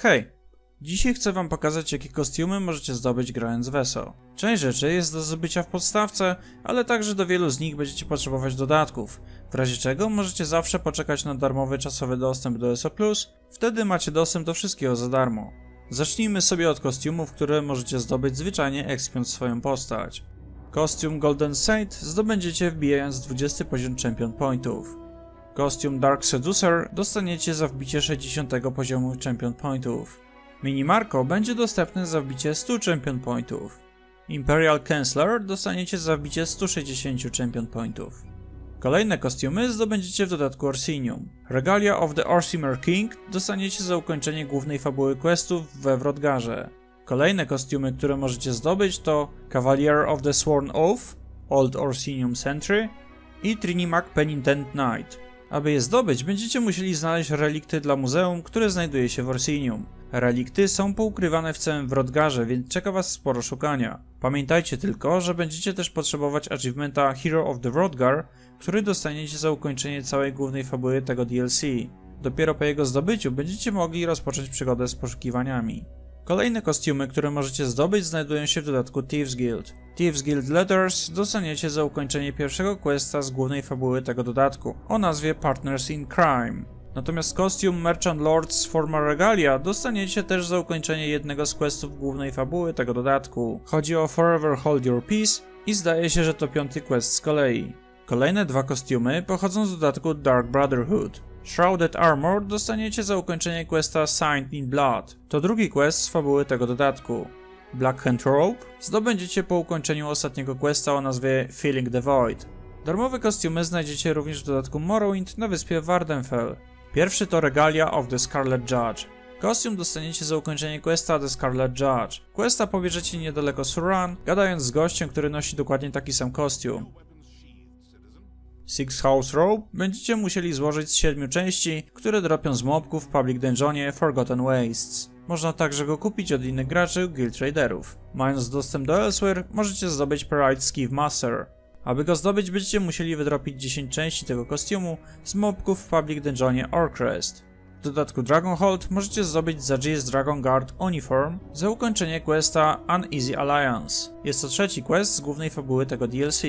Hej! Dzisiaj chcę wam pokazać jakie kostiumy możecie zdobyć grając w ESO. Część rzeczy jest do zdobycia w podstawce, ale także do wielu z nich będziecie potrzebować dodatków, w razie czego możecie zawsze poczekać na darmowy czasowy dostęp do ESO+, wtedy macie dostęp do wszystkiego za darmo. Zacznijmy sobie od kostiumów, które możecie zdobyć zwyczajnie ekspiąc swoją postać. Kostium Golden Saint zdobędziecie wbijając 20 poziom Champion Pointów. Kostium Dark Seducer dostaniecie za wbicie 60 poziomu Champion Pointów. Mini Marco będzie dostępny za wbicie 100 Champion Pointów. Imperial Chancellor dostaniecie za wbicie 160 Champion Pointów. Kolejne kostiumy zdobędziecie w dodatku Orsinium. Regalia of the Orsimer King dostaniecie za ukończenie głównej fabuły questów we Wrodgarze. Kolejne kostiumy, które możecie zdobyć to Cavalier of the Sworn Oath, Old Orsinium Sentry i Trinimac Penitent Knight. Aby je zdobyć, będziecie musieli znaleźć relikty dla muzeum, które znajduje się w Orsinium. Relikty są poukrywane w całym Wrodgarze, więc czeka was sporo szukania. Pamiętajcie tylko, że będziecie też potrzebować achievementa Hero of the Wrodgar, który dostaniecie za ukończenie całej głównej fabuły tego DLC. Dopiero po jego zdobyciu będziecie mogli rozpocząć przygodę z poszukiwaniami. Kolejne kostiumy, które możecie zdobyć, znajdują się w dodatku Thieves Guild. Thieves Guild Letters dostaniecie za ukończenie pierwszego questa z głównej fabuły tego dodatku, o nazwie Partners in Crime. Natomiast kostium Merchant Lords Forma Regalia dostaniecie też za ukończenie jednego z questów głównej fabuły tego dodatku. Chodzi o Forever Hold Your Peace i zdaje się, że to piąty quest z kolei. Kolejne dwa kostiumy pochodzą z dodatku Dark Brotherhood. Shrouded Armor dostaniecie za ukończenie questa Signed in Blood. To drugi quest z fabuły tego dodatku. Black Hand Rope zdobędziecie po ukończeniu ostatniego questa o nazwie Feeling the Void. Darmowe kostiumy znajdziecie również w dodatku Morrowind na wyspie Vardenfell. Pierwszy to Regalia of the Scarlet Judge. Kostium dostaniecie za ukończenie questa The Scarlet Judge. Questa pobierzecie niedaleko Suran, gadając z gościem, który nosi dokładnie taki sam kostium. Six House Rope będziecie musieli złożyć z siedmiu części, które dropią z mobków w Public Dungeonie Forgotten Wastes. Można także go kupić od innych graczy Guild Traderów. Mając dostęp do Elsewhere, możecie zdobyć Pride Skive Master. Aby go zdobyć, będziecie musieli wydropić 10 części tego kostiumu z mobków w Public Dungeonie Orcrest. W dodatku Dragonhold możecie zdobyć Zaji's Dragon Guard Uniform za ukończenie questa Uneasy Alliance. Jest to trzeci quest z głównej fabuły tego DLC.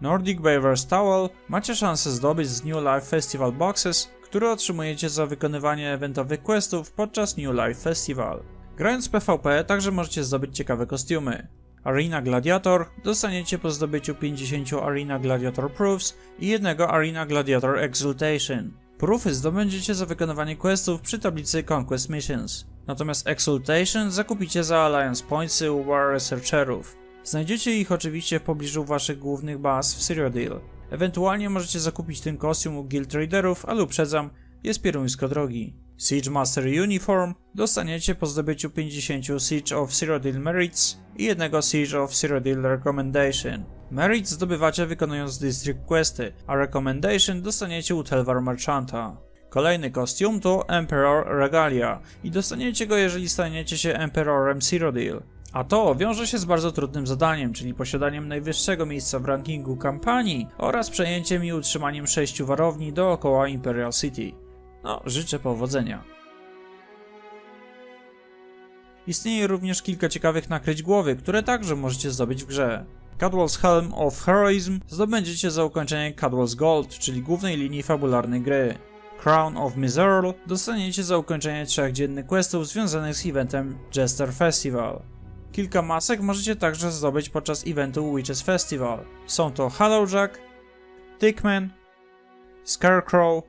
Nordic Beaver's Towel macie szansę zdobyć z New Life Festival Boxes, które otrzymujecie za wykonywanie eventowych questów podczas New Life Festival. Grając PvP także możecie zdobyć ciekawe kostiumy. Arena Gladiator dostaniecie po zdobyciu 50 Arena Gladiator Proofs i jednego Arena Gladiator Exultation. Proofy zdobędziecie za wykonywanie questów przy tablicy Conquest Missions. Natomiast Exultation zakupicie za Alliance Pointsy u War Researcherów. Znajdziecie ich oczywiście w pobliżu waszych głównych baz w Cyrodiil. Ewentualnie możecie zakupić ten kostium u Guild Traderów, ale uprzedzam, jest pieruńsko drogi. Siege Master Uniform dostaniecie po zdobyciu 50 Siege of Cyrodiil Merits i jednego Siege of Cyrodiil Recommendation. Merits zdobywacie wykonując District Questy, a Recommendation dostaniecie u Telvar Merchanta. Kolejny kostium to Emperor Regalia i dostaniecie go jeżeli staniecie się Emperorem Cyrodiil. A to wiąże się z bardzo trudnym zadaniem, czyli posiadaniem najwyższego miejsca w rankingu kampanii oraz przejęciem i utrzymaniem sześciu warowni dookoła Imperial City. No, życzę powodzenia. Istnieje również kilka ciekawych nakryć głowy, które także możecie zdobyć w grze. Cadwell's Helm of Heroism zdobędziecie za ukończenie Cadwell's Gold, czyli głównej linii fabularnej gry. Crown of Miserl dostaniecie za ukończenie trzech dziennych questów związanych z eventem Jester Festival. Kilka masek możecie także zdobyć podczas eventu Witches Festival. Są to Hallowjack, Tickman, Scarecrow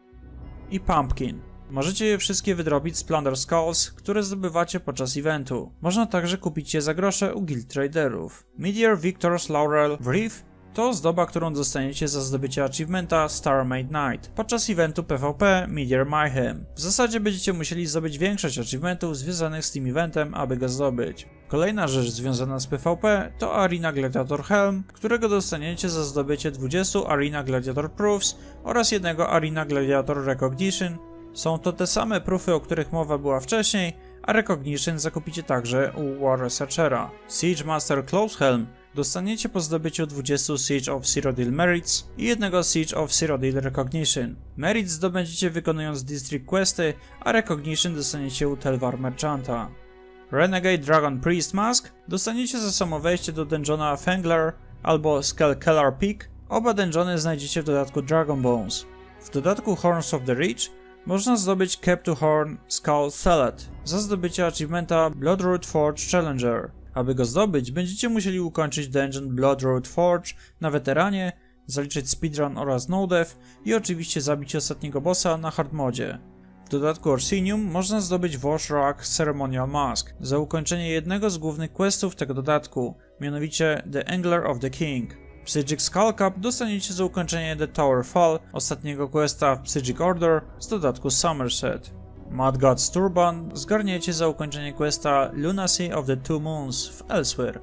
i Pumpkin. Możecie je wszystkie wydrobić z Plunder Skulls, które zdobywacie podczas eventu. Można także kupić je za grosze u guild traderów. Meteor Victor's Laurel Wreath to ozdoba, którą dostaniecie za zdobycie achievementa Star Made Night podczas eventu PvP Meteor Mayhem. W zasadzie będziecie musieli zdobyć większość achievementów związanych z tym eventem, aby go zdobyć. Kolejna rzecz związana z PvP to Arena Gladiator Helm, którego dostaniecie za zdobycie 20 Arena Gladiator Proofs oraz jednego Arena Gladiator Recognition. Są to te same proofy, o których mowa była wcześniej, a Recognition zakupicie także u War Researchera. Siege Master Close Helm dostaniecie po zdobyciu 20 Siege of Cyrodiil Merits i jednego Siege of Cyrodiil Recognition. Merits zdobędziecie wykonując District Questy, a Recognition dostaniecie u Telvar Merchanta. Renegade Dragon Priest Mask dostaniecie za samo wejście do dungeona Fengler albo Skullkeller Peak. Oba dungeony znajdziecie w dodatku Dragon Bones. W dodatku Horns of the Reach można zdobyć Cap to Horn Skull Fellet za zdobycie achievementa Bloodroot Forge Challenger. Aby go zdobyć, będziecie musieli ukończyć dungeon Bloodroot Forge na weteranie, zaliczyć speedrun oraz no death i oczywiście zabić ostatniego bossa na hard modzie. W dodatku Orsinium można zdobyć Wash Rock Ceremonial Mask za ukończenie jednego z głównych questów tego dodatku, mianowicie The Angler of the King. Psychic Skull Cup dostaniecie za ukończenie The Tower Fall, ostatniego questa w Psychic Order z dodatku Somerset. Mad God's Turban zgarniecie za ukończenie questa Lunacy of the Two Moons w Elsewhere.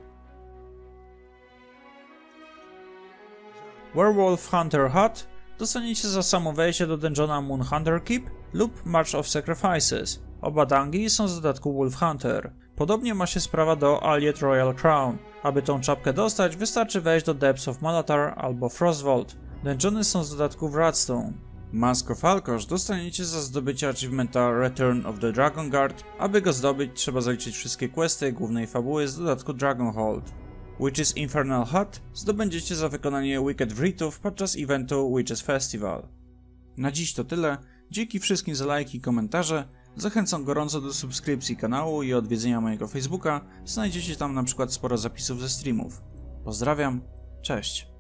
Werewolf Hunter Hut dostaniecie za samo wejście do dungeona Moon Hunter Keep lub March of Sacrifices. Oba dangi są z dodatku Wolf Hunter. Podobnie ma się sprawa do Allied Royal Crown. Aby tą czapkę dostać, wystarczy wejść do Depths of Malatar albo Frostvault. Dungeony są z dodatku Wradstone. Mask of Alkosh dostaniecie za zdobycie achievementa Return of the Dragon Guard. Aby go zdobyć, trzeba zaliczyć wszystkie questy głównej fabuły z dodatku Dragonhold. Witches Infernal Hut zdobędziecie za wykonanie Wicked Writów podczas eventu Witches Festival. Na dziś to tyle. Dzięki wszystkim za lajki i komentarze. Zachęcam gorąco do subskrypcji kanału i odwiedzenia mojego Facebooka. Znajdziecie tam na przykład sporo zapisów ze streamów. Pozdrawiam, cześć.